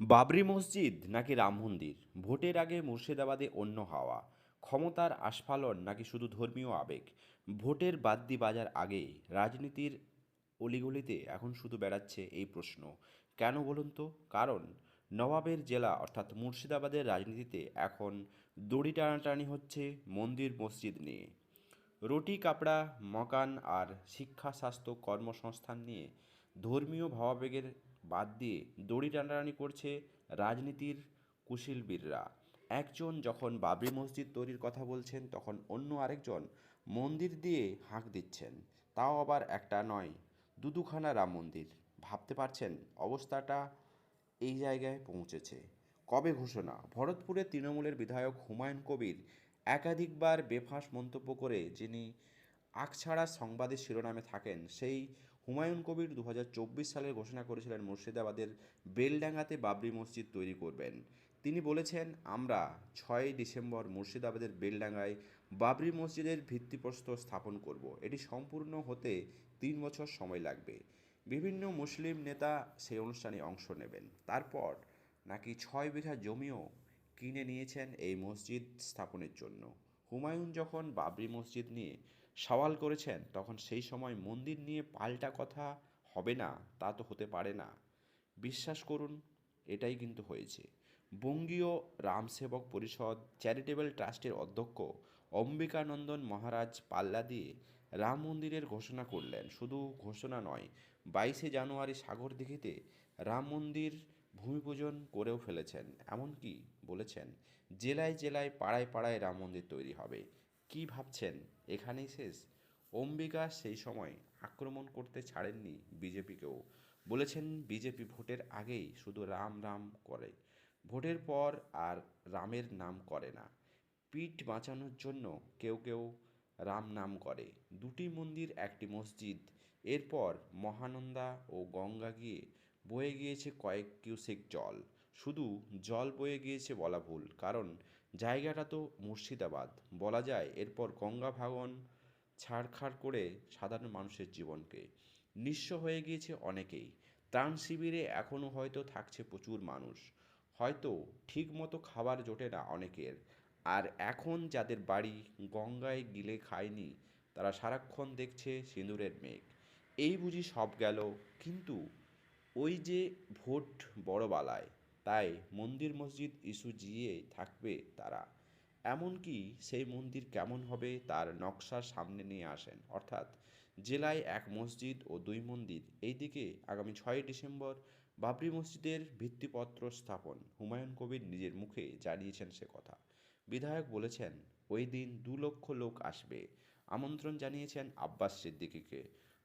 বাবরি মসজিদ নাকি রাম মন্দির? ভোটের আগে মুর্শিদাবাদে অন্য হাওয়া। ক্ষমতার আস্ফালন নাকি শুধু ধর্মীয় আবেগ? ভোটের বাদ্যি বাজার আগে রাজনীতির অলিগলিতে এখন শুধু বেড়াচ্ছে এই প্রশ্ন। কেন বলুন তো? কারণ নবাবের জেলা অর্থাৎ মুর্শিদাবাদের রাজনীতিতে এখন দড়ি টানাটানি হচ্ছে মন্দির মসজিদ নিয়ে। রুটি, কাপড়া, মকান আর শিক্ষা, স্বাস্থ্য কর্মসংস্থান নিয়ে ধর্মীয় ভাবাবেগের বাদ দিয়ে দড়ি টানাটানি করছে রাজনীতির কুশীলবীররা। একজন যখন বাবরি মসজিদ তৈরির কথা বলছেন, তখন অন্য আরেকজন মন্দির দিয়ে হাঁক দিচ্ছেন। তাও আবার একটা নয় দু দুখানা রাম মন্দির। ভাবতে পারছেন, অবস্থাটা এই জায়গায় পৌঁছেছে। কবে ঘোষণা? ভরতপুরের তৃণমূলের বিধায়ক হুমায়ুন কবির একাধিকবার বেফাঁস মন্তব্য করে যিনি আকছাড়া সংবাদের শিরোনামে থাকেন, সেই হুমায়ুন কবির দু সালে ঘোষণা করেছিলেন মুর্শিদাবাদের বেলডাঙ্গাতে বাবরি মসজিদ তৈরি করবেন। তিনি বলেছেন, আমরা ছয়ই ডিসেম্বর মুর্শিদাবাদের বেলডাঙ্গায় বাবরি মসজিদের ভিত্তিপ্রস্তর স্থাপন করব। এটি সম্পূর্ণ হতে তিন বছর সময় লাগবে। বিভিন্ন মুসলিম নেতা সেই অনুষ্ঠানে অংশ নেবেন। তারপর নাকি ছয় বিঘা জমিও কিনে নিয়েছেন এই মসজিদ স্থাপনের জন্য? হুমায়ুন যখন বাবরি মসজিদ নিয়ে সওয়াল করেছেন, তখন সেই সময় মন্দির নিয়ে পাল্টা কথা হবে না, তা তো হতে পারে না। বিশ্বাস করুন, এটাই কিন্তু হয়েছে। বঙ্গীয় রামসেবক পরিষদ, চ্যারিটেবল ট্রাস্টের অধ্যক্ষ অম্বিকানন্দন মহারাজ পাল্লা দিয়ে রাম মন্দিরের ঘোষণা করলেন। শুধু ঘোষণা নয়, বাইশে জানুয়ারি সাগরদিঘিতে রাম মন্দির ভূমিপূজন করেও ফেলেছেন। এমনকি বলেছেন, জেলায় জেলায়, পাড়ায় পাড়ায় রাম মন্দির তৈরি হবে। কি ভাবছেন? এখানেই শেষ। অম্বিকা সেই সময় আক্রমণ করতে ছাড়েননি বিজেপিকেও। বলেছেন বিজেপি ভোটের আগেই শুধু রাম রাম করে। ভোটের পর আর রামের নাম করে না। পিঠ বাঁচানোর জন্য কেউ কেউ রাম নাম করে। দুটি মন্দির, একটি মসজিদ। এরপর মহানন্দা ও গঙ্গা গিয়ে বয়ে গিয়েছে কয়েক কিউসেক জল। শুধু জল বয়ে গিয়েছে বলা ভুল, কারণ জায়গাটা তো মুর্শিদাবাদ। বলা যায় এরপর গঙ্গা ভাগন ছাড়খাড় করে সাধারণ মানুষের জীবনকে। নিঃস্ব হয়ে গিয়েছে অনেকেই। ত্রাণ শিবিরে এখনও হয়তো থাকছে প্রচুর মানুষ। হয়তো ঠিক মতো খাবার জোটে না অনেকের। আর এখন যাদের বাড়ি গঙ্গায় গিলে খায়নি, তারা সারাক্ষণ দেখছে সিঁদুরের মেঘ। এই বুঝি সব গেল, কিন্তু ওই যে ভোট বড় বালায় তাই মন্দির মসজিদ ইস্যু জিয়ে থাকবে তারা। এমনকি সেই মন্দির কেমন হবে তার নকশা সামনে নিয়ে আসেন। অর্থাৎ জেলায় এক মসজিদ ও দুই মন্দির। এইদিকে আগামী ছয়ই ডিসেম্বর বাবরি মসজিদের ভিত্তিপত্র স্থাপন। হুমায়ুন কবির নিজের মুখে জানিয়েছেন সে কথা। বিধায়ক বলেছেন, ওই দিন দু লক্ষ লোক আসবে। আমন্ত্রণ জানিয়েছেন আব্বাস সিদ্দিকীকে।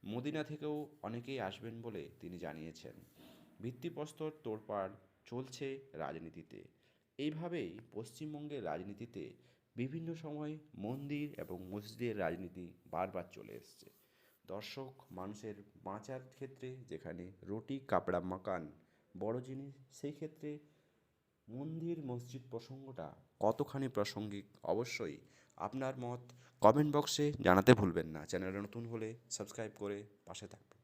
মদিনা থেকেও অনেকেই আসবেন বলে তিনি জানিয়েছেন। ভিত্তিপ্রস্তর, তোড়পাড় চলছে রাজনীতিতে। এইভাবেই পশ্চিমবঙ্গের রাজনীতিতে বিভিন্ন সময় মন্দির এবং মসজিদের রাজনীতি বারবার চলে এসছে। দর্শক, মানুষের বাঁচার ক্ষেত্রে যেখানে রুটি, কাপড়া, মাকান বড় জিনিস, সেই ক্ষেত্রে মন্দির, মসজিদ প্রসঙ্গটা কতখানি প্রাসঙ্গিক অবশ্যই আপনার মত কমেন্ট বক্সে জানাতে ভুলবেন না। চ্যানেলে নতুন হলে সাবস্ক্রাইব করে পাশে থাকবেন।